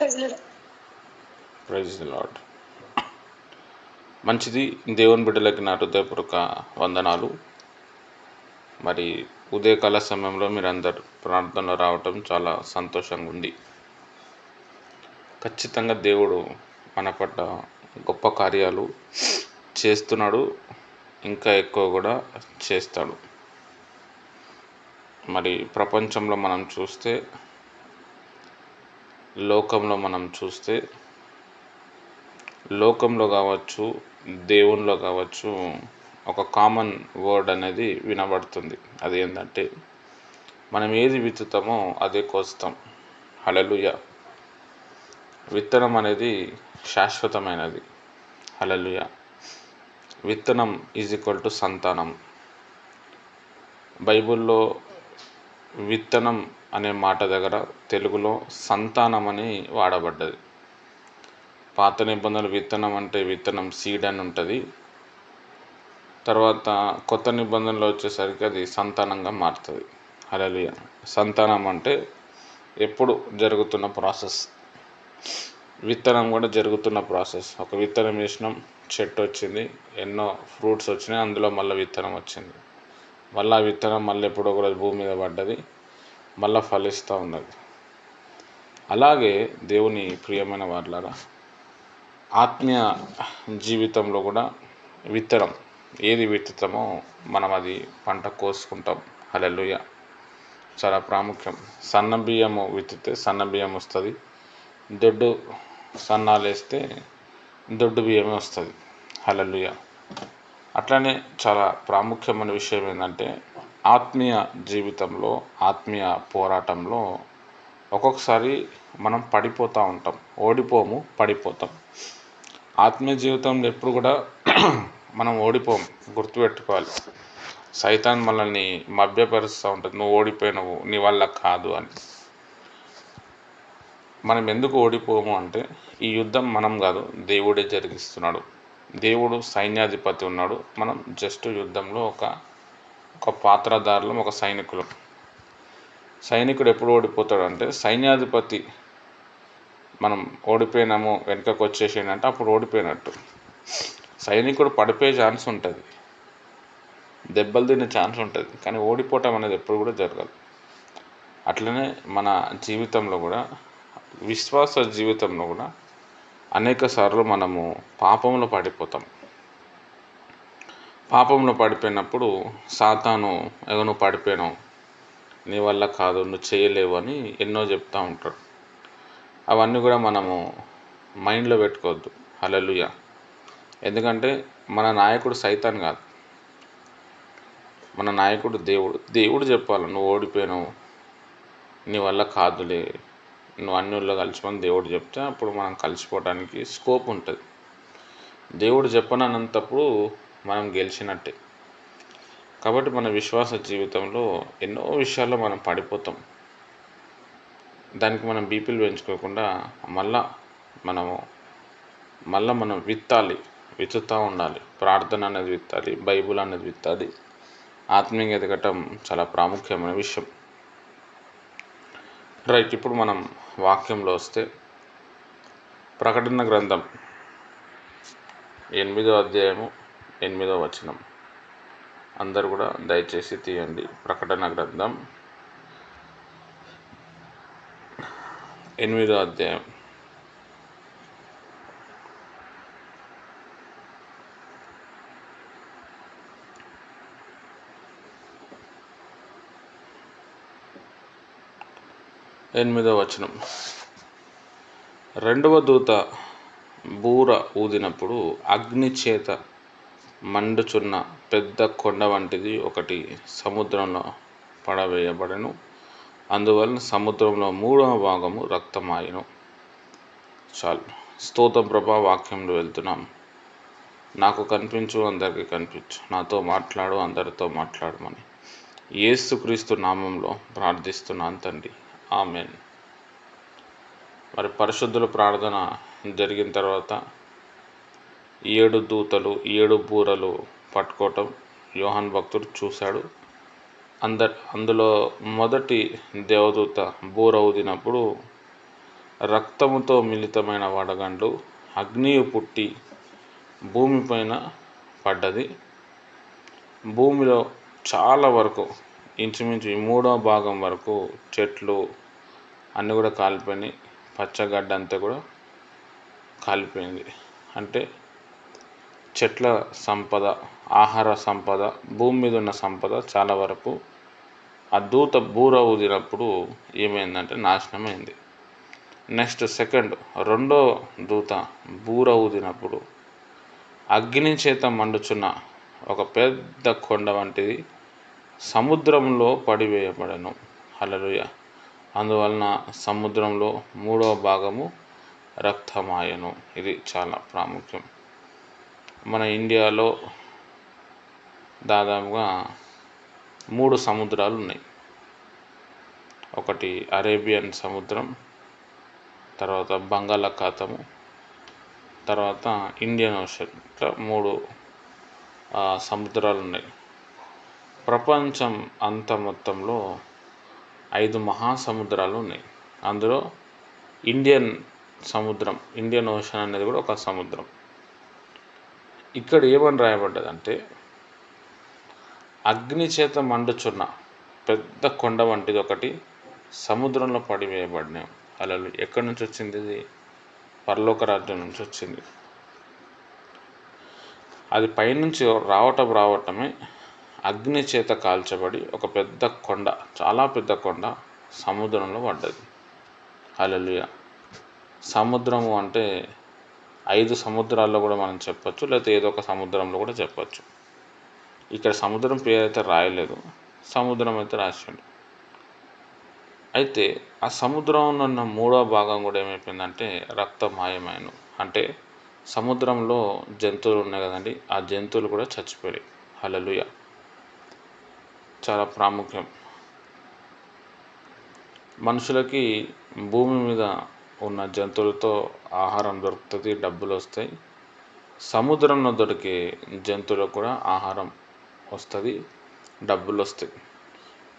Praise lord మంచిది. దేవుని బిడ్డలకి నా హృదయపూర్వక వందనాలు. మరి ఉదయకాల సమయంలో మీరందరూ ప్రార్థనలో రావటం చాలా సంతోషంగా ఉంది ఖచ్చితంగా దేవుడు మన పట్ల గొప్ప కార్యాలు చేస్తున్నాడు. ఇంకా ఎక్కువ కూడా చేస్తాడు. మరి ప్రపంచంలో మనం చూస్తే లోకంలో మనం చూస్తే లోకంలో కావచ్చు దేవునిలో కావచ్చు ఒక కామన్ వర్డ్ అనేది వినబడుతుంది. అది ఏంటంటే మనం ఏది విత్తుతామో అదే కోస్తాం. హలలుయ విత్తనం అనేది శాశ్వతమైనది. హలలుయ విత్తనం ఈజ్ ఈక్వల్ టు సంతానం. బైబిల్లో విత్తనం అనే మాట దగ్గర తెలుగులో సంతానం అని వాడబడ్డది. పాత నిబంధనలు విత్తనం అంటే విత్తనం సీడ్ అని ఉంటుంది. తర్వాత కొత్త నిబంధనలు వచ్చేసరికి అది సంతానంగా మారుతుంది. అలలియ సంతానం అంటే ఎప్పుడు జరుగుతున్న ప్రాసెస్. విత్తనం కూడా జరుగుతున్న ప్రాసెస్. ఒక విత్తనం వేసినాం చెట్టు వచ్చింది ఎన్నో ఫ్రూట్స్ వచ్చినాయి అందులో మళ్ళీ విత్తనం వచ్చింది. మళ్ళీ ఆ విత్తనం మళ్ళీ ఎప్పుడో కూడా భూమి మీద పడ్డది. మళ్ళా ఫలిస్తూ ఉన్నది. అలాగే దేవుని ప్రియమైన వాళ్ళారా ఆత్మీయ జీవితంలో కూడా విత్తనం ఏది విత్తుతామో మనం అది పంట కోసుకుంటాం. హలెలుయ చాలా ప్రాముఖ్యం. సన్న బియ్యము విత్తితే సన్న బియ్యం వస్తుంది. దొడ్డు సన్నాలు వేస్తే దొడ్డు బియ్యమే వస్తుంది. హలలుయ అట్లనే చాలా ప్రాముఖ్యమైన విషయం ఏంటంటే ఆత్మీయ జీవితంలో ఆత్మీయ పోరాటంలో ఒక్కొక్కసారి మనం పడిపోతూ ఉంటాం. ఓడిపోము పడిపోతాం. ఆత్మీయ జీవితంలో ఎప్పుడు కూడా మనం ఓడిపోము. గుర్తుపెట్టుకోవాలి. సైతాన్ మనల్ని మభ్యపరుస్తూ ఉంటుంది. నువ్వు ఓడిపోయినవు నీ వల్ల కాదు అని. మనం ఎందుకు ఓడిపోము అంటే ఈ యుద్ధం మనం కాదు దేవుడే జరిగిస్తున్నాడు. దేవుడు సైన్యాధిపతి ఉన్నాడు. మనం జస్ట్ యుద్ధంలో ఒక ఒక పాత్రధారులం ఒక సైనికులం. సైనికుడు ఎప్పుడు ఓడిపోతాడు అంటే సైన్యాధిపతి మనం ఓడిపోయినాము వెనుకకు వచ్చేసిండంటే అప్పుడు ఓడిపోయినట్టు. సైనికుడు పడిపోయే ఛాన్స్ ఉంటుంది. దెబ్బలు తినే ఛాన్స్ ఉంటుంది. కానీ ఓడిపోవటం అనేది ఎప్పుడు కూడా జరగదు. అట్లనే మన జీవితంలో కూడా విశ్వాస జీవితంలో కూడా అనేక సార్లు మనము పాపంలో పడిపోతాం. పాపంలో పడిపోయినప్పుడు సాతాను ఏదో నువ్వు పడిపోయినావు నీ వల్ల కాదు నువ్వు చేయలేవు అని ఎన్నో చెప్తూ ఉంటాడు. అవన్నీ కూడా మనము మైండ్లో పెట్టుకోవద్దు. హలలుయ ఎందుకంటే మన నాయకుడు సైతాన్ కాదు. మన నాయకుడు దేవుడు. దేవుడు చెప్పాలి నువ్వు ఓడిపోయినావు. నీ వల్ల కాదులే. నువ్వు అన్యుల్లో కలిసిపోని దేవుడు చెప్తే అప్పుడు మనం కలిసిపోవడానికి స్కోప్ ఉంటుంది. దేవుడు చెప్పనన్నంతప్పుడు మనం గెలిచినట్టే. కాబట్టి మన విశ్వాస జీవితంలో ఎన్నో విషయాల్లో మనం పడిపోతాం. దానికి మనం బీపీలు పెంచుకోకుండా మళ్ళా మనము మళ్ళీ మనం విత్తాలి విత్తుతూ ఉండాలి. ప్రార్థన అనేది విత్తాలి బైబుల్ అనేది విత్తాలి. ఆత్మీయంగా ఎదగటం చాలా ప్రాముఖ్యమైన విషయం. రైట్ ఇప్పుడు మనం వాక్యంలో వస్తే ప్రకటన గ్రంథం ఎనిమిదో అధ్యాయము ఎనిమిదో వచనం. అందరు కూడా దయచేసి తీయండి. ప్రకటన గ్రంథం ఎనిమిదో అధ్యాయం. ఎనిమిదో వచనం. రెండవ దూత బూర ఊదినప్పుడు అగ్ని చేత మండుచున్న పెద్ద కొండ వంటిది ఒకటి సముద్రంలో పడవేయబడెను. అందువలన సముద్రంలో మూడవ భాగము రక్తమాయను. చాలు. స్తోత్రం ప్రభా వాక్యంలో వెళ్తున్నాం. నాకు కనిపించు అందరికీ కనిపించు. నాతో మాట్లాడు అందరితో మాట్లాడమని. ఏసుక్రీస్తు నామంలో ప్రార్థిస్తున్నాను తండ్రి. ఆమెన్. మరి పరిశుద్ధుల ప్రార్థన జరిగిన తర్వాత ఏడు దూతలు ఏడు బూరలు పట్టుకోవటం యోహాన్ భక్తుడు చూశాడు. అంద అందులో మొదటి దేవదూత బూర ఊదినప్పుడు రక్తముతో మిళితమైన వడగండ్లు అగ్నియు పుట్టి భూమిపైన పడ్డది. భూమిలో చాలా వరకు ఇంచుమించు ఈ మూడో భాగం వరకు చెట్లు అన్నీ కూడా కాలిపోయినాయి. పచ్చగడ్డ అంతా కూడా కాలిపోయింది. అంటే చెట్ల సంపద ఆహార సంపద భూమి మీద ఉన్న సంపద చాలా వరకు ఆ దూత బూర ఊదినప్పుడు ఏమైందంటే నాశనం అయింది నెక్స్ట్ సెకండ్ రెండో దూత బూర ఊదినప్పుడు అగ్ని చేత మండుచున్న ఒక పెద్ద కొండ వంటిది సముద్రంలో పడివేయబడను. హల్లెలూయా. అందువలన సముద్రంలో మూడవ భాగము రక్తమాయను. ఇది చాలా ప్రాముఖ్యం. మన ఇండియాలో దాదాపుగా మూడు సముద్రాలు ఉన్నాయి. ఒకటి అరేబియన్ సముద్రం తర్వాత బంగాళాఖాతము తర్వాత ఇండియన్ ఓషన్. ఇట్లా మూడు సముద్రాలు ఉన్నాయి. ప్రపంచం అంత మొత్తంలో ఐదు మహాసముద్రాలు ఉన్నాయి. అందులో ఇండియన్ సముద్రం ఇండియన్ ఓషన్ అనేది కూడా ఒక సముద్రం. ఇక్కడ ఏమని రాయబడ్డదంటే అగ్ని చేత మండుచున్న పెద్ద కొండ వంటిది ఒకటి సముద్రంలో పడివేయబడినాం అలలు ఎక్కడి నుంచి వచ్చింది ఇది? పరలోక రాజ్యం నుంచి వచ్చింది. అది పైనుంచి రావటం రావటమే అగ్ని చేత కాల్చబడి ఒక పెద్ద కొండ చాలా పెద్ద కొండ సముద్రంలో పడ్డది. అలలుయ. సముద్రము అంటే ఐదు సముద్రాల్లో కూడా మనం చెప్పచ్చు లేకపోతే ఏదో ఒక సముద్రంలో కూడా చెప్పచ్చు. ఇక్కడ సముద్రం పేరు అయితే రాయలేదు సముద్రం అయితే రాసిండు. అయితే ఆ సముద్రంలో ఉన్న మూడో భాగం కూడా ఏమైపోయిందంటే రక్తమాయమైన అంటే సముద్రంలో జంతువులు ఉన్నాయి కదండి ఆ జంతువులు కూడా చచ్చిపోయాయి హలలుయ చాలా ప్రాముఖ్యం. మనుషులకి భూమి మీద ఉన్న జంతువులతో ఆహారం దొరుకుతుంది డబ్బులు వస్తాయి. సముద్రంలో దొరికే జంతువులకు కూడా ఆహారం వస్తుంది డబ్బులు వస్తాయి.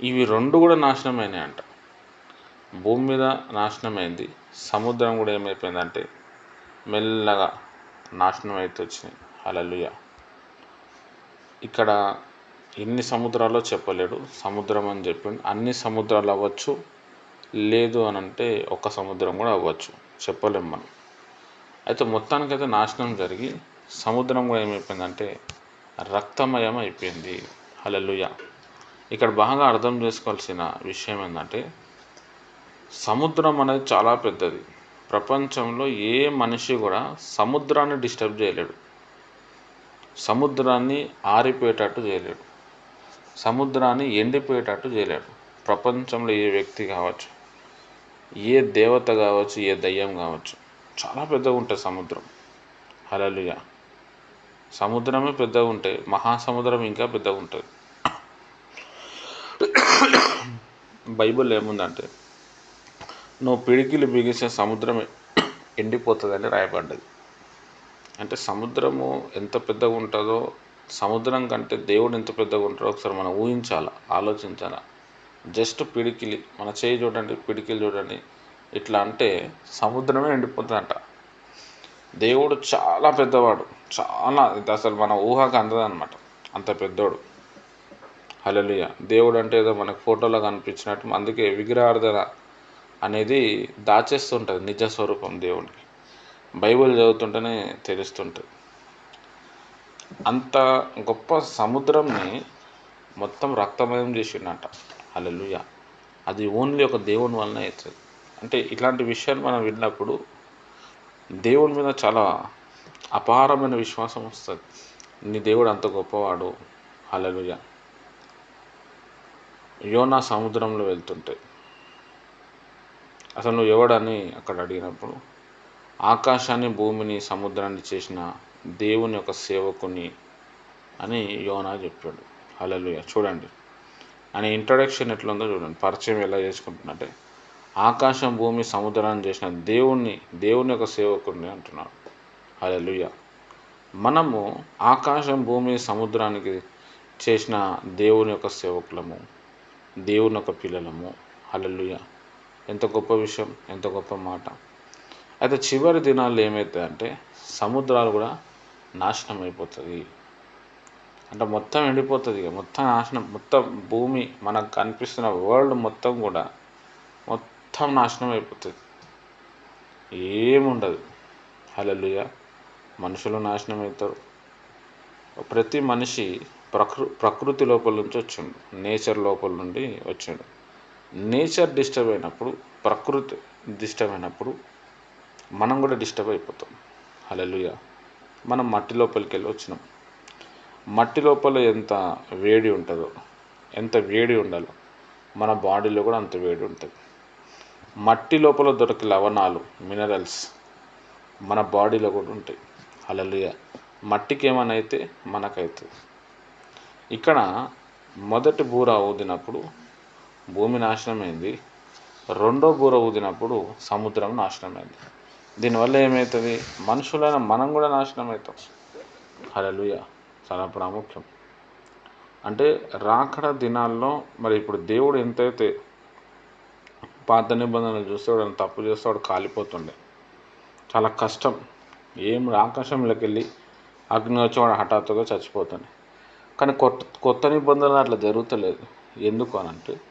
ఇవి రెండు కూడా నాశనమైనాయి అంట. భూమి మీద నాశనమైంది సముద్రం కూడా ఏమైపోయిందంటే మెల్లగా నాశనం అయితే వచ్చినాయి అలలుయ ఇక్కడ ఎన్ని సముద్రాలో చెప్పలేడు. సముద్రం అని చెప్పిండు. అన్ని సముద్రాలు అవ్వచ్చు లేదు అని అంటే ఒక్క సముద్రం కూడా అవ్వచ్చు. చెప్పలేం మనం. అయితే మొత్తానికైతే నాశనం జరిగి సముద్రం కూడా ఏమైపోయిందంటే రక్తమయం అయిపోయింది. హల్లెలూయా. ఇక్కడ బాగా అర్థం చేసుకోవాల్సిన విషయం ఏంటంటే సముద్రం అనేది చాలా పెద్దది. ప్రపంచంలో ఏ మనిషి కూడా సముద్రాన్ని డిస్టర్బ్ చేయలేడు. సముద్రాన్ని ఆరిపోయేటట్టు చేయలేడు. సముద్రాన్ని ఎండిపోయేటట్టు చేయలేడు. ప్రపంచంలో ఏ వ్యక్తి కావచ్చు. ఏ దేవత కావచ్చు ఏ దయ్యం కావచ్చు చాలా పెద్దగా ఉంటుంది సముద్రం. హలలుయ సముద్రమే పెద్దగా ఉంటే మహాసముద్రం ఇంకా పెద్దగా ఉంటుంది. బైబిల్ ఏముందంటే నువ్వు పిడికిలు బిగిసే సముద్రం ఎండిపోతుందని రాయబడ్డది. అంటే సముద్రము ఎంత పెద్దగా ఉంటుందో సముద్రం కంటే దేవుడు ఎంత పెద్దగా ఉంటాడో ఒకసారి మనం ఊహించాలా ఆలోచించాలా? జస్ట్ పిడికిలి మన చేయి చూడండి పిడికిలు చూడండి. ఇట్లా అంటే సముద్రమే ఎండిపోతుందంట. దేవుడు చాలా పెద్దవాడు. చాలా ఇది అసలు మన ఊహకు అందదన్నమాట. అంత పెద్దోడు. హల్లెలూయా. దేవుడు అంటే ఏదో మనకు ఫోటోలో కనిపించినట్టు అందుకే విగ్రహార్థన అనేది దాచేస్తుంటుంది నిజ స్వరూపం దేవుడికి బైబిల్ చదువుతుంటేనే తెలుస్తుంటుంది. అంత గొప్ప సముద్రంని మొత్తం రక్తమయం చేసిండట. అలలుయ అది ఓన్లీ ఒక దేవుని వలన అవుతుంది. అంటే ఇట్లాంటి విషయాలు మనం విన్నప్పుడు దేవుని మీద చాలా అపారమైన విశ్వాసం వస్తుంది. నీ దేవుడు అంత గొప్పవాడు. అలలుయ యోనా సముద్రంలో వెళ్తుంటే అసలు నువ్వు ఎవడని అక్కడ అడిగినప్పుడు ఆకాశాన్ని భూమిని సముద్రాన్ని చేసిన దేవుని యొక్క సేవకుని అని యోనా చెప్పాడు. అలలుయ చూడండి. అనే ఇంట్రడక్షన్ ఎట్లుందో చూడండి. పరిచయం ఎలా చేసుకుంటున్నట్టే ఆకాశం భూమి సముద్రాన్ని చేసిన దేవుణ్ణి దేవుని యొక్క సేవకుడిని అంటున్నాడు. హల్లెలూయ మనము ఆకాశం భూమి సముద్రానికి చేసిన దేవుని యొక్క సేవకులము దేవుని యొక్క పిల్లలము. హల్లెలూయ ఎంత గొప్ప విషయం ఎంత గొప్ప మాట. అయితే చివరి దినాల్లో ఏమవుతుందంటే సముద్రాలు కూడా నాశనం అయిపోతుంది అంటే మొత్తం ఎండిపోతుంది ఇక. మొత్తం నాశనం. మొత్తం భూమి మనకు కనిపిస్తున్న వరల్డ్ మొత్తం కూడా మొత్తం నాశనం అయిపోతుంది. ఏముండదు హల్లెలూయా. మనుషులు నాశనం అవుతారు ప్రతి మనిషి ప్రకృ ప్రకృతి లోపల నుంచి వచ్చిండు. నేచర్ లోపల నుండి వచ్చిండు. నేచర్ డిస్టర్బ్ అయినప్పుడు ప్రకృతి డిస్టర్బ్ అయినప్పుడు మనం కూడా డిస్టర్బ్ అయిపోతాం. హల్లెలూయా. మనం మట్టి లోపలికి వెళ్ళి వచ్చినాం. మట్టి లోపల ఎంత వేడి ఉంటుందో ఎంత వేడి ఉండాలో మన బాడీలో కూడా అంత వేడి ఉంటుంది. మట్టి లోపల దొరికే లవణాలు మినరల్స్ మన బాడీలో కూడా ఉంటాయి. హల్లెలూయ మట్టికి ఏమైనా అయితే మనకైతుంది ఇక్కడ మొదటి బూర ఊదినప్పుడు భూమి నాశనమైంది. రెండో బూర ఊదినప్పుడు సముద్రం నాశనమైంది. దీనివల్ల ఏమవుతుంది మనుషులైన మనం కూడా నాశనం అవుతాం హలలుయా చాలా ప్రాముఖ్యం. అంటే రాకడ దినాల్లో మరి ఇప్పుడు దేవుడు ఎంతైతే పాత నిబంధనలు చూస్తే వాడు తప్పు చేస్తే వాడు కాలిపోతుండే. చాలా కష్టం. ఏం ఆకాశంలోకి వెళ్ళి అగ్ని వచ్చి వాడు హఠాత్తుగా చచ్చిపోతుండే. కానీ కొత్త కొత్త నిబంధనలు అట్లా జరుగుతలేదు. ఎందుకు అని అంటే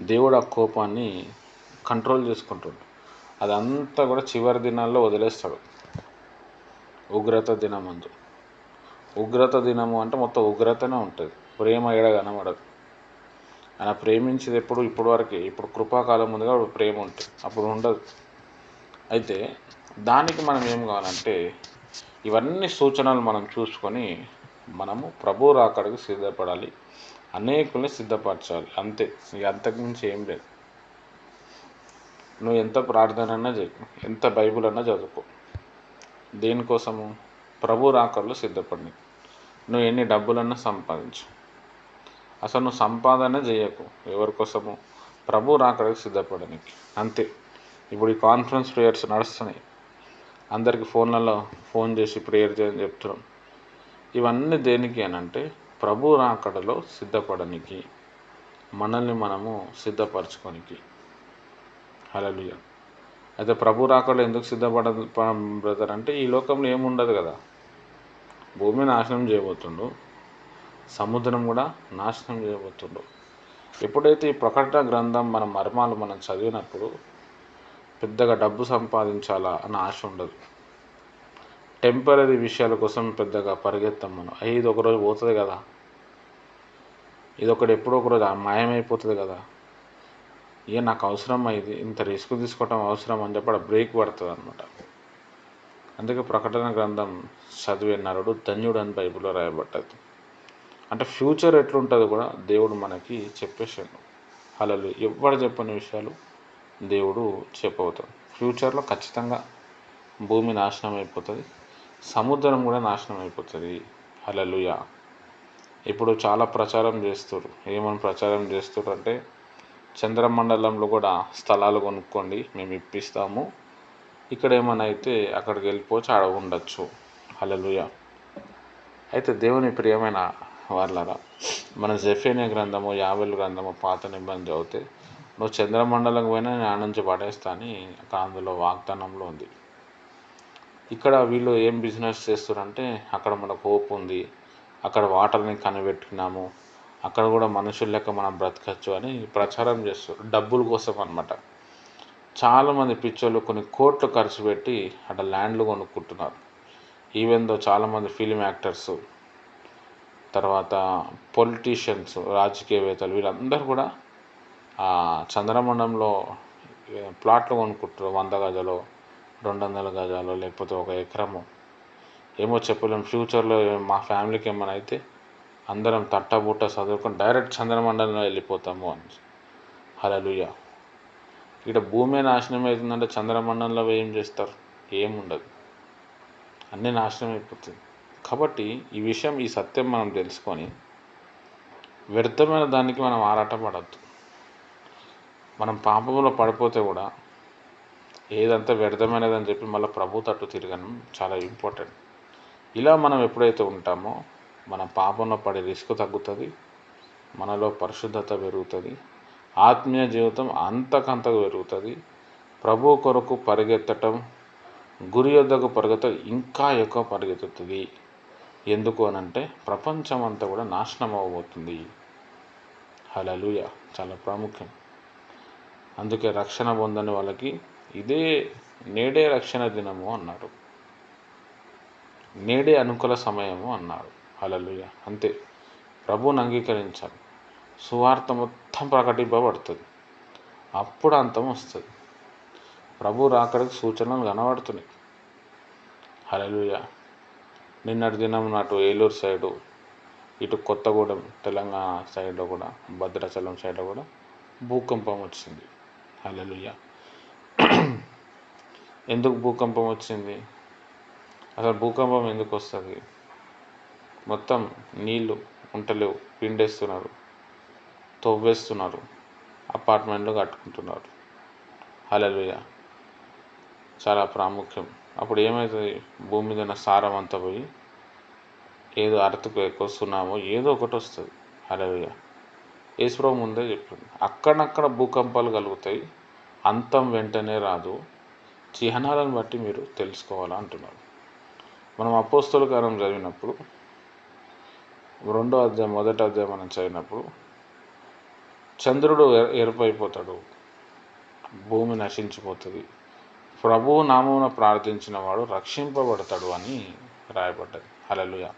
దేవుడు ఆ కోపాన్ని కంట్రోల్ చేసుకుంటుండు. అదంతా కూడా చివరి దినాల్లో వదిలేస్తాడు. ఉగ్రత దినమందు. ఉగ్రత దినము అంటే మొత్తం ఉగ్రతనే ఉంటుంది. ప్రేమ ఎడ కనబడదు. ఆయన ప్రేమించేది ఎప్పుడు ఇప్పుడు వరకే. ఇప్పుడు కృపాకాలం ముందుగా అప్పుడు ప్రేమ ఉంటుంది. అప్పుడు ఉండదు. అయితే దానికి మనం ఏం కావాలంటే ఇవన్నీ సూచనలు మనం చూసుకొని మనము ప్రభు రాకడికి సిద్ధపడాలి. అనేకుల్ని సిద్ధపరచాలి. అంతే. ఇక అంతకుమించి ఏం లేదు. నువ్వు ఎంత ప్రార్థన అన్నా చేయి. ఎంత బైబుల్ అన్నా చదువుకో. దేనికోసము? ప్రభు రాకడలో సిద్ధపడి నువ్వు ఎన్ని డబ్బులన్నా సంపాదించు. అసలు నువ్వు సంపాదన చేయకు ఎవరి కోసము? ప్రభు రాకడికి సిద్ధపడడానికి అంతే. ఇప్పుడు ఈ కాన్ఫరెన్స్ ప్రేయర్స్ నడుస్తున్నాయి. అందరికీ ఫోన్లలో ఫోన్ చేసి ప్రేయర్ చేయని చెప్తున్నాం. ఇవన్నీ దేనికి అని అంటే ప్రభు రాకడలో సిద్ధపడనికి. మనల్ని మనము సిద్ధపరచుకోనికి. హల్లెలూయ. అయితే ప్రభు రాకడలో ఎందుకు సిద్ధపడ బ్రదర్ అంటే ఈ లోకంలో ఏముండదు కదా. భూమి నాశనం చేయబోతుండు. సముద్రం కూడా నాశనం చేయబోతుండు. ఎప్పుడైతే ఈ ప్రకటన గ్రంథం మన మర్మాలు మనం చదివినప్పుడు పెద్దగా డబ్బు సంపాదించాలా అని ఆశ ఉండదు. టెంపరీ విషయాల కోసం పెద్దగా పరిగెత్తాం మనం అయ్యి ఇది ఒకరోజు పోతుంది కదా. ఇది ఒకటి ఎప్పుడో ఒకరోజు మాయమైపోతుంది కదా. ఏ నాకు అవసరం ఇది? ఇంత రిస్క్ తీసుకోవటం అవసరం అని చెప్పి బ్రేక్ పడుతుంది అనమాట అందుకే ప్రకటన గ్రంథం చదివే నరుడు ధన్యుడు అని బైబిల్లో రాయబడ్డది. అంటే ఫ్యూచర్ ఎట్లుంటుందో కూడా దేవుడు మనకి చెప్పేసాడు అలలు ఎవరు చెప్పని విషయాలు దేవుడు చెప్పవుతాడు ఫ్యూచర్లో ఖచ్చితంగా భూమి నాశనం అయిపోతుంది సముద్రం కూడా నాశనం అయిపోతుంది. అలలుయ ఇప్పుడు చాలా ప్రచారం చేస్తారు ఏమని ప్రచారం చేస్తారు అంటే చంద్రమండలంలో కూడా స్థలాలు కొనుక్కోండి మేము ఇప్పిస్తాము. ఇక్కడ ఏమైనా అయితే అక్కడికి వెళ్ళిపోవచ్చు ఆడ ఉండొచ్చు. హలలుయ అయితే దేవుని ప్రియమైన వాళ్ళరా మన జెఫేనియా గ్రంథము యావెల్ గ్రంథము పాత నిబంధన చదివితే నువ్వు చంద్రమండలం పోయినా నేను ఆ పడేస్తా అని అక్కడ అందులో వాగ్దానంలో ఉంది. ఇక్కడ వీళ్ళు ఏం బిజినెస్ చేస్తారంటే అక్కడ మనకు హోప్ ఉంది అక్కడ వాటర్ని కనిపెట్టుకున్నాము అక్కడ కూడా మనుషుల లెక్క మనం బ్రతకచ్చు అని ప్రచారం చేస్తారు డబ్బుల కోసం అనమాట చాలామంది పిచ్చోళ్ళు కొన్ని కోట్లు ఖర్చు పెట్టి అట ల్యాండ్లు కొనుక్కుంటున్నారు. ఈవెన్ దో చాలామంది ఫిలిం యాక్టర్స్ తర్వాత పొలిటీషియన్స్ రాజకీయవేత్తలు వీళ్ళందరూ కూడా చంద్రమండంలో చంద్రమండలంలో ప్లాట్లు కొనుక్కుంటారు వంద గజాలు రెండు వందల గజాలు లేకపోతే ఒక ఎకరము. ఏమో చెప్పలేము ఫ్యూచర్లో మా ఫ్యామిలీకి ఏమైనా అయితే అందరం తట్టబుట్ట చదువుకొని డైరెక్ట్ చంద్రమండలంలో వెళ్ళిపోతాము అని. హలలుయ ఇక్కడ భూమి నాశనం అవుతుందంటే చంద్రమండలంలో ఏం చేస్తారు? ఏముండదు అన్నీ నాశనం అయిపోతుంది. కాబట్టి ఈ విషయం ఈ సత్యం మనం తెలుసుకొని వ్యర్థమైన దానికి మనం ఆరాటపడద్దు మనం పాపంలో పడిపోతే కూడా ఏదంతా వ్యర్థమైనదని చెప్పి మళ్ళీ ప్రభు తట్టు తిరగడం చాలా ఇంపార్టెంట్. ఇలా మనం ఎప్పుడైతే ఉంటామో మన పాపంలో పడే రిస్క్ తగ్గుతుంది మనలో పరిశుద్ధత పెరుగుతుంది ఆత్మీయ జీవితం అంతకంతకు పెరుగుతుంది. ప్రభు కొరకు పరిగెత్తటం గురి యొద్దకు పరిగెత్తడం ఇంకా ఎక్కువ పరిగెత్తుతుంది. ఎందుకు అని అంటే ప్రపంచం అంతా కూడా నాశనం అవ్వబోతుంది. హలలుయ చాలా ప్రాముఖ్యం. అందుకే రక్షణ పొందని వాళ్ళకి ఇదే నేడే రక్షణ దినము అన్నారు. నేడే అనుకూల సమయము అన్నారు. హలలుయ అంతే. ప్రభువుని అంగీకరించాలి. సువార్త మొత్తం ప్రకటింపబడుతుంది. అప్పుడు అంతం వస్తుంది. ప్రభు రాకడికి సూచనలు కనబడుతున్నాయి. హలలుయ నిన్నటి దినం నాటు ఏలూరు సైడు ఇటు కొత్తగూడెం తెలంగాణ సైడ్లో కూడా భద్రాచలం సైడ్లో కూడా భూకంపం వచ్చింది. హలలుయ ఎందుకు భూకంపం వచ్చింది? అసలు భూకంపం ఎందుకు వస్తుంది? మొత్తం నీళ్ళు ఉంటలేవు పిండేస్తున్నారు. తవ్వేస్తున్నారు. అపార్ట్మెంట్లు కట్టుకుంటున్నారు. హలలుయ చాలా ప్రాముఖ్యం. అప్పుడు ఏమవుతుంది భూమి మీద ఉన్న సారం అంతా పోయి ఏదో అరతుకు ఎక్కువ సున్నామో ఏదో ఒకటి వస్తుంది. హలలుయ ఈశ్వరం ముందే చెప్పింది అక్కడక్కడ భూకంపాలు కలుగుతాయి. అంతం వెంటనే రాదు. చిహ్నాలను బట్టి మీరు తెలుసుకోవాలా అంటున్నారు మనం అపోస్తుల కాలం చదివినప్పుడు రెండో అధ్యాయం మొదటి అధ్యాయం మనం చదివినప్పుడు చంద్రుడు ఎ- ఎరుపైపోతాడు భూమి నశించిపోతుంది. ప్రభువు నామమున ప్రార్థించిన వాడు రక్షింపబడతాడు అని రాయబడ్డది. అలలుయ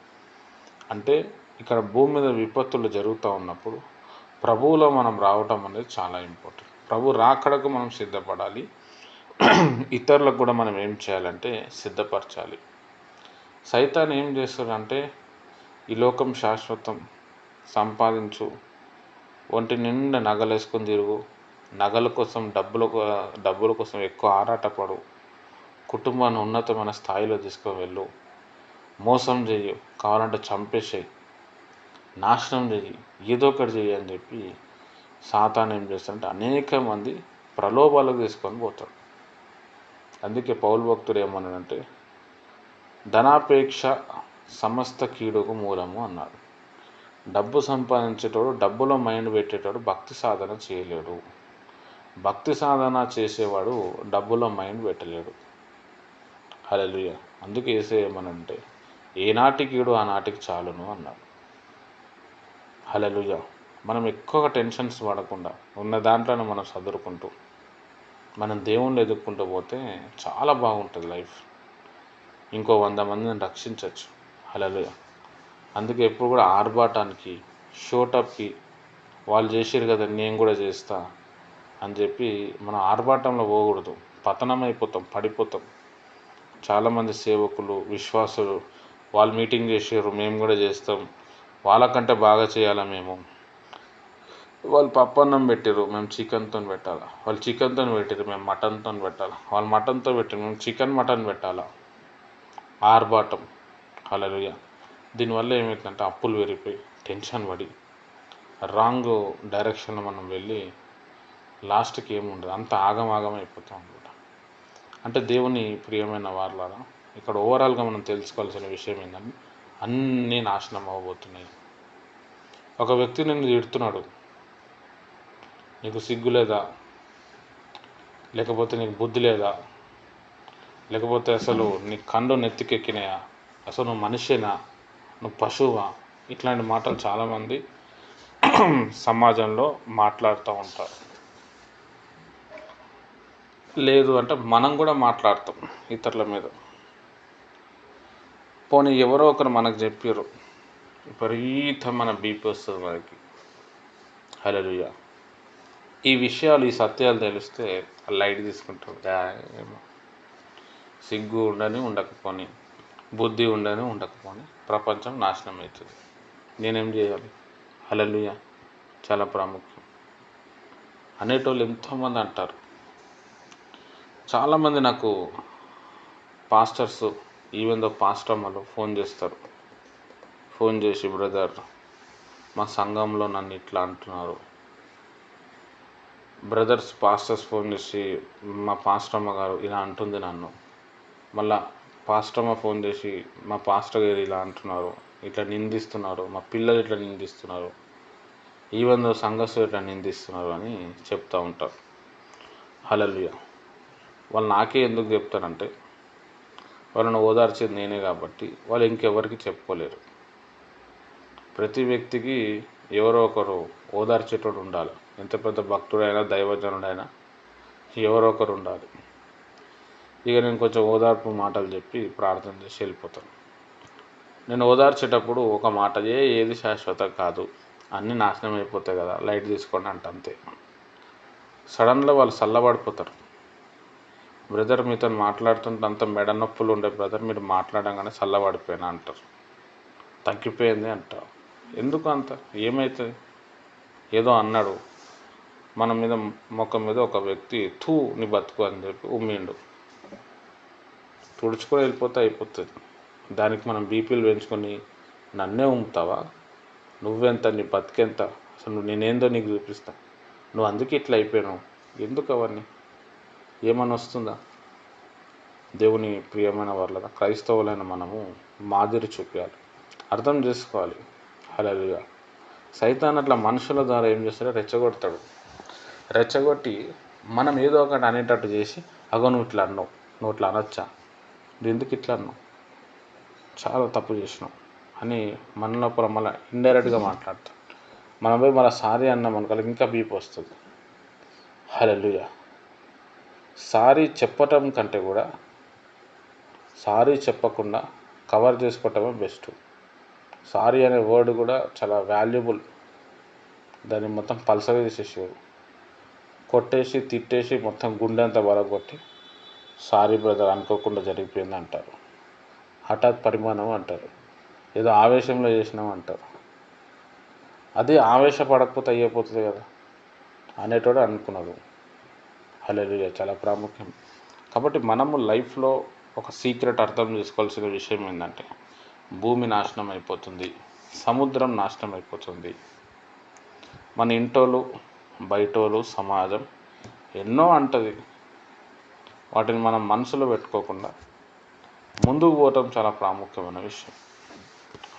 అంటే ఇక్కడ భూమి మీద విపత్తులు జరుగుతూ ఉన్నప్పుడు ప్రభువులో మనం రావటం అనేది చాలా ఇంపార్టెంట్. ప్రభు రాకడకు మనం సిద్ధపడాలి. ఇతరులకు కూడా మనం ఏం చేయాలంటే సిద్ధపరచాలి. సైతాన్ని ఏం చేస్తాడంటే ఈ లోకం శాశ్వతం సంపాదించు ఒంటి నిండా నగలేసుకొని తిరుగు. నగల కోసం డబ్బుల డబ్బుల కోసం ఎక్కువ ఆరాటపడు. కుటుంబాన్ని ఉన్నతమైన స్థాయిలో తీసుకొని వెళ్ళు. మోసం చెయ్యి. కావాలంటే చంపేసేయి నాశనం చెయ్యి. ఏదో ఒకటి చెయ్యి అని చెప్పి సాతాన్ ఏం చేస్తాడంటే అనేక మంది ప్రలోభాలకు తీసుకొని పోతాడు అందుకే పౌలు భక్తుడు ఏమన్నాడంటే ధనాపేక్ష సమస్త కీడుకు మూలము అన్నాడు. డబ్బు సంపాదించేటోడు డబ్బులో మైండ్ పెట్టేటోడు భక్తి సాధన చేయలేడు. భక్తి సాధన చేసేవాడు డబ్బులో మైండ్ పెట్టలేడు. హలలుయ అందుకే ఏసే ఏమనంటే ఆనాటికి చాలును అన్నాడు. హలలుయ మనం ఎక్కువగా టెన్షన్స్ పడకుండా ఉన్న దాంట్లోనే మనం చదువుకుంటూ మనం దేవుణ్ణి ఎదుర్కొంటూ పోతే చాలా బాగుంటుంది లైఫ్. ఇంకో వంద మందిని రక్షించవచ్చు హలలుయ అందుకే ఎప్పుడు కూడా ఆర్భాటానికి షోటప్కి వాళ్ళు చేసారు కదా నేను కూడా చేస్తా అని చెప్పి మనం ఆర్భాటంలో పోకూడదు. పతనం అయిపోతాం పడిపోతాం. చాలామంది సేవకులు విశ్వాసులు వాళ్ళు మీటింగ్ చేసారు మేము కూడా చేస్తాం. వాళ్ళకంటే బాగా చేయాలా మేము? వాళ్ళు పప్పన్నం పెట్టారు మేము చికెన్తో పెట్టాలా? వాళ్ళు చికెన్తో పెట్టారు మేము మటన్తో పెట్టాలా? వాళ్ళు మటన్తో పెట్టారు మేము చికెన్ మటన్ పెట్టాలా? ఆర్భాటం. హల్లెలూయా. దీనివల్ల ఏమవుతుందంటే అప్పులు పెరిగిపోయి టెన్షన్ పడి రాంగ్ డైరెక్షన్లో మనం వెళ్ళి లాస్ట్కి ఏముండదు అంత ఆగమాగం అయిపోతాం అనమాట అంటే దేవుని ప్రియమైన వారులారా ఇక్కడ ఓవరాల్గా మనం తెలుసుకోవాల్సిన విషయం ఏంటంటే అన్నీ నాశనం అవ్వబోతున్నాయి. ఒక వ్యక్తి నిన్ను తిడుతున్నాడు. నీకు సిగ్గు లేదా? లేకపోతే నీకు బుద్ధి లేదా? లేకపోతే అసలు నీ కండు నెత్తికెక్కినాయా? అసలు నువ్వు మనిషేనా? నువ్వు పశువా? ఇట్లాంటి మాటలు చాలామంది సమాజంలో మాట్లాడుతూ ఉంటారు. లేదు అంటే మనం కూడా మాట్లాడతాం ఇతరుల మీద. పోనీ ఎవరో ఒకరు మనకు చెప్పారు విపరీతమైన బీపీ వస్తుంది మనకి. హలోయ ఈ విషయాలు ఈ సత్యాలు తెలిస్తే లైట్ తీసుకుంటారు సిగ్గు ఉండని ఉండకపోని. బుద్ధి ఉండని ఉండకపోని ప్రపంచం నాశనం అవుతుంది. నేనేం చేయాలి? హలలుయ చాలా ప్రాముఖ్యం. అనేటోళ్ళు ఎంతోమంది అంటారు. చాలామంది నాకు pastors even though pastor phone చేస్తారు. ఫోన్ చేసి బ్రదర్ మా సంఘంలో నన్ను ఇట్లా అంటున్నారు. బ్రదర్స్ పాస్టర్స్ ఫోన్ చేసి మా పాస్టర్మ్మ గారు ఇలా అంటుంది నన్ను. మళ్ళా పాస్టర్ మా ఫోన్ చేసి మా పాస్టర్ గారు ఇలా అంటున్నారు ఇట్లా నిందిస్తున్నారు మా పిల్లలు ఇట్లా నిందిస్తున్నారు ఈవెన్ దో సంఘస్థులు ఇట్లా నిందిస్తున్నారు అని చెప్తూ ఉంటారు. హల్లెలూయా. వాళ్ళు నాకే ఎందుకు చెప్తారంటే వాళ్ళని ఓదార్చేది నేనే కాబట్టి వాళ్ళు ఇంకెవరికి చెప్పుకోలేరు. ప్రతి వ్యక్తికి ఎవరో ఒకరు ఓదార్చేటోడు ఉండాలి. ఎంత పెద్ద భక్తుడైనా దైవజనుడైనా ఎవరో ఒకరు ఉండాలి. ఇక నేను కొంచెం ఓదార్పు మాటలు చెప్పి ప్రార్థన చేసి వెళ్ళిపోతాను. నేను ఓదార్చేటప్పుడు ఒక మాట ఏ ఏది శాశ్వతం కాదు. అన్నీ నాశనం అయిపోతాయి కదా లైట్ తీసుకోండి అంట అంతే. సడన్గా వాళ్ళు చల్లబడిపోతారు బ్రదర్ మీతో మాట్లాడుతుంటే అంత మెడ నొప్పులు ఉండే బ్రదర్ మీరు మాట్లాడంగానే చల్లబడిపోయినా అంటారు. తగ్గిపోయింది అంటారు. ఎందుకు అంత? ఏమవుతుంది ఏదో అన్నాడు. మన మీద మొక్క మీద ఒక వ్యక్తి థూ నీ బతుకు అని చెప్పి ఉమ్మిండు. తుడుచుకొని వెళ్ళిపోతే అయిపోతుంది. దానికి మనం బీపీలు పెంచుకొని నన్నే ఉమ్ముతావా? నువ్వెంత నీ బతికెంత? అసలు నువ్వు నేనేందో నీకు చూపిస్తా. నువ్వు అందుకే ఇట్లా అయిపోయినావు. ఎందుకు అవన్నీ? ఏమని వస్తుందా? దేవుని ప్రియమైన వాళ్ళ క్రైస్తవులైన మనము మాదిరి చూపించాలి అర్థం చేసుకోవాలి. హలలుగా సైతాన్ అట్లా మనుషుల ద్వారా ఏం చేస్తాడో? రెచ్చగొడతాడు. రెచ్చగొట్టి మనం ఏదో ఒకటి అనేటట్టు చేసి అగో నువ్వు ఇట్లా అన్నావు. నువ్వు ఇట్లా అనొచ్చా? నువ్వు ఎందుకు ఇట్లా అన్నావు చాలా తప్పు చేసినావు అని మన లోపల మళ్ళీ ఇండైరెక్ట్గా మాట్లాడతాం. మనం పోయి మళ్ళీ సారీ అన్నాం అనుకో ఇంకా బీప్ వస్తుంది. హలెలుయ సారీ చెప్పటం కంటే కూడా సారీ చెప్పకుండా కవర్ చేసుకోవటమే బెస్ట్. సారీ అనే వర్డ్ కూడా చాలా వాల్యుబుల్. దాన్ని మొత్తం పల్సగా చేసేసేవారు కొట్టేసి తిట్టేసి మొత్తం గుండె అంతా కొట్టి సారీ బ్రదర్ అనుకోకుండా జరిగిపోయింది అంటారు హఠాత్ పరిమాణం అంటారు. ఏదో ఆవేశంలో చేసినాం అంటారు. అది ఆవేశపడకపోతే అయ్యిపోతుంది కదా అనేటోడు అనుకున్నాడు. హల్లెలూయా! చాలా ప్రాముఖ్యం. కాబట్టి మనము లైఫ్లో ఒక సీక్రెట్ అర్థం చేసుకోవాల్సిన విషయం ఏంటంటే భూమి నాశనం అయిపోతుంది సముద్రం నాశనం అయిపోతుంది. మన ఇంటోళ్ళు బయటోళ్ళు సమాజం ఎన్నో అంటది. వాటిని మనం మనసులో పెట్టుకోకుండా ముందుకు పోవటం చాలా ప్రాముఖ్యమైన విషయం.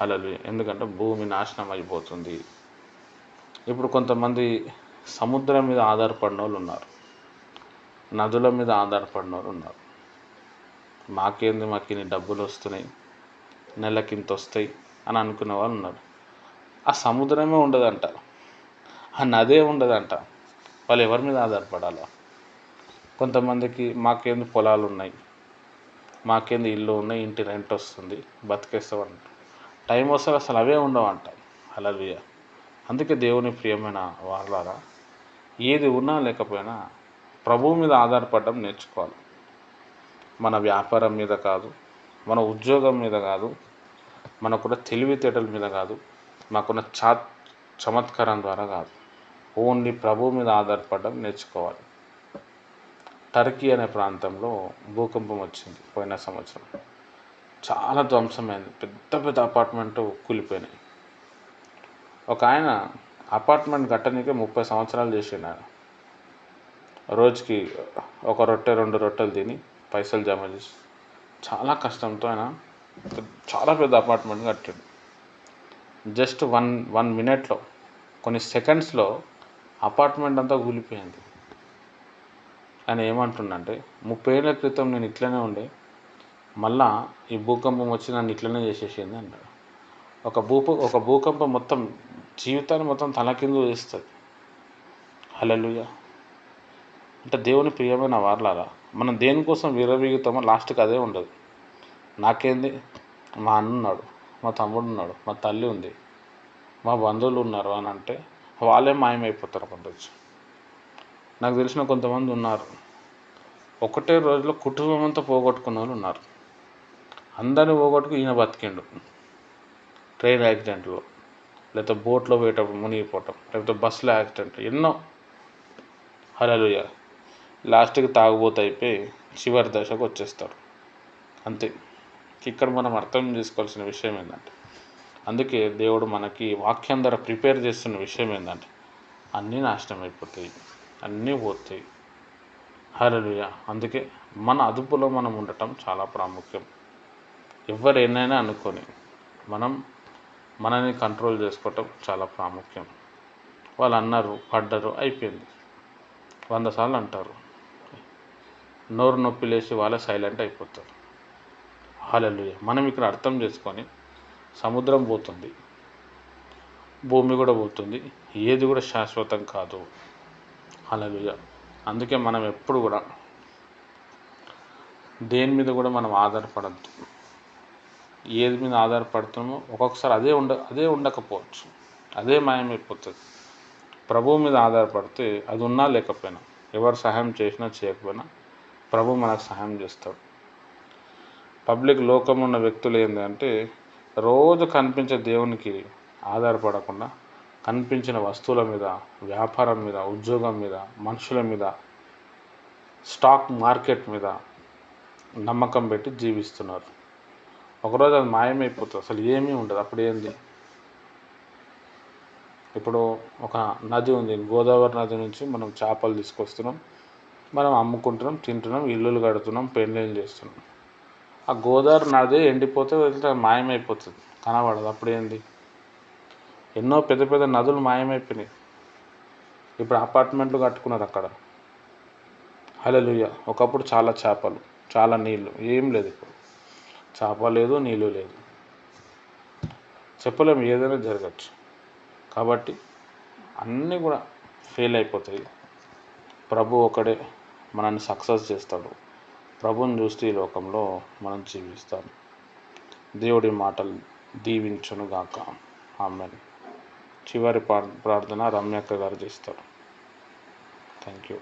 అలలు ఎందుకంటే భూమి నాశనం అయిపోతుంది. ఇప్పుడు కొంతమంది సముద్రం మీద ఆధారపడిన వాళ్ళు ఉన్నారు. నదుల మీద ఆధారపడిన వాళ్ళు ఉన్నారు. మాకేంది మాకు ఇన్ని డబ్బులు వస్తున్నాయి నెలకి ఇంత వస్తాయి అని అనుకునే వాళ్ళు ఉన్నారు. ఆ సముద్రమే ఉండదంట. ఆ నదే ఉండదంట. వాళ్ళు ఎవరి మీద ఆధారపడాలా? కొంతమందికి మాకేంది పొలాలు ఉన్నాయి మాకేంది ఇల్లు ఉన్నాయి ఇంటి రెంట్ వస్తుంది బతికేస్తామంట. టైం వస్తే అసలు అవే ఉండవంట అలలుయ అందుకే దేవుని ప్రియమైన వాళ్ళారా ఏది ఉన్నా లేకపోయినా ప్రభువు మీద ఆధారపడడం నేర్చుకోవాలి. మన వ్యాపారం మీద కాదు మన ఉద్యోగం మీద కాదు మనకున్న తెలివితేటల మీద కాదు మాకున్న చా చమత్కారం ద్వారా కాదు. ఓన్లీ ప్రభువు మీద ఆధారపడడం నేర్చుకోవాలి. టర్కీ అనే ప్రాంతంలో భూకంపం వచ్చింది పోయిన సంవత్సరం. చాలా ధ్వంసమైంది. పెద్ద పెద్ద అపార్ట్మెంట్ కూలిపోయినాయి. ఒక ఆయన అపార్ట్మెంట్ కట్టడానికే ముప్పై సంవత్సరాలు చేసిండు ఆయన. రోజుకి ఒక రొట్టె రెండు రొట్టెలు తిని పైసలు జమ చేసి చాలా కష్టంతో ఆయన చాలా పెద్ద అపార్ట్మెంట్ కట్టాడు. జస్ట్ వన్ వన్ మినిట్లో కొన్ని సెకండ్స్లో అపార్ట్మెంట్ అంతా కూలిపోయింది. ఆయన ఏమంటుండంటే ముప్పై ఏళ్ళ క్రితం నేను ఇట్లనే ఉండే మళ్ళా ఈ భూకంపం వచ్చి నన్ను ఇట్లనే చేసేసింది అంటాడు. ఒక భూప ఒక భూకంపం మొత్తం జీవితాన్ని మొత్తం తలకిందు చేస్తుంది హలలుయ అంటే దేవుని ప్రియమైన వార్లారా మనం దేనికోసం విరవీగుతామో లాస్ట్కి అదే ఉండదు. నాకేంది? మా అన్న ఉన్నాడు మా తమ్ముడు ఉన్నాడు మా తల్లి ఉంది మా బంధువులు ఉన్నారు అని అంటే వాళ్ళే మాయమైపోతారు కొండొచ్చు నాకు తెలిసిన కొంతమంది ఉన్నారు. ఒకటే రోజులో కుటుంబం అంతా పోగొట్టుకున్న వాళ్ళు ఉన్నారు. అందరిని పోగొట్టుకు ఈయన బతికిండు. ట్రైన్ యాక్సిడెంట్లో లేకపోతే బోట్లో పోయేటప్పుడు మునిగిపోవటం లేకపోతే బస్సులో యాక్సిడెంట్ ఎన్నో హలలుయ లాస్ట్కి తాగుబోతు అయిపోయి చివరి దశకు వచ్చేస్తారు. అంతే. ఇక్కడ మనం అర్థం చేసుకోవాల్సిన విషయం ఏంటంటే అందుకే దేవుడు మనకి వాక్యం ద్వారా ప్రిపేర్ చేస్తున్న విషయం ఏంటంటే అన్నీ నాశనం అయిపోతాయి. అన్నీ పోతాయి హరలుయ అందుకే మన అదుపులో మనం ఉండటం చాలా ప్రాముఖ్యం. ఎవరైనా ఎన్నైనా అనుకొని మనం మనని కంట్రోల్ చేసుకోవటం చాలా ప్రాముఖ్యం. వాళ్ళు అన్నారు పడ్డరు అయిపోయింది. వంద సార్లు అంటారు. నోరు నొప్పి లేచి వాళ్ళే సైలెంట్ అయిపోతారు. హల్లెలూయా. మనం ఇక్కడ అర్థం చేసుకొని సముద్రం పోతుంది. భూమి కూడా పోతుంది. ఏది కూడా శాశ్వతం కాదు. హల్లెలూయా అందుకే మనం ఎప్పుడు కూడా దేని మీద కూడా మనం ఆధారపడద్దు. ఏది మీద ఆధారపడుతున్నామో ఒక్కొక్కసారి అదే ఉండ అదే ఉండకపోవచ్చు. అదే మాయమైపోతుంది. ప్రభువు మీద ఆధారపడితే అది ఉన్నా లేకపోయినా ఎవరు సహాయం చేసినా చేయకపోయినా ప్రభు మనకు సహాయం చేస్తాడు. పబ్లిక్ లోకంలో ఉన్న వ్యక్తులు ఏంటంటే రోజు కనిపించే దేవునికి ఆధారపడకుండా కనిపించిన వస్తువుల మీద వ్యాపారం మీద ఉద్యోగం మీద మనుషుల మీద స్టాక్ మార్కెట్ మీద నమ్మకం పెట్టి జీవిస్తున్నారు. ఒకరోజు అది మాయమైపోతుంది. అసలు ఏమీ ఉండదు. అప్పుడు ఏంది? ఇప్పుడు ఒక నది ఉంది. గోదావరి నది నుంచి మనం చేపలు తీసుకొస్తున్నాం. మనం అమ్ముకుంటున్నాం తింటున్నాం ఇల్లులు కడుతున్నాం పెళ్ళిళ్ళు చేస్తున్నాం. ఆ గోదావరి నది ఎండిపోతే వెళ్తే మాయమైపోతుంది. కనబడదు. అప్పుడు ఏంది? ఎన్నో పెద్ద పెద్ద నదులు మాయమైపోయినాయి. ఇప్పుడు అపార్ట్మెంట్లు కట్టుకున్నారు అక్కడ. హల్లెలూయ. ఒకప్పుడు చాలా చేపలు చాలా నీళ్ళు ఏం లేదు ఇప్పుడు. చేప లేదు నీళ్ళు లేదు. చెప్పలేము ఏదైనా జరగచ్చు. కాబట్టి అన్నీ కూడా ఫెయిల్ అయిపోతాయి. ప్రభు ఒకడే మనల్ని సక్సెస్ చేస్తాడు. ప్రభుని చూస్తే ఈ లోకంలో మనం జీవిస్తాం. దేవుడి మాటలు దీవించును గాక ఆమెను. చివరి ప్రార్థన రమ్యక్క గారు చేస్తారు. Thank you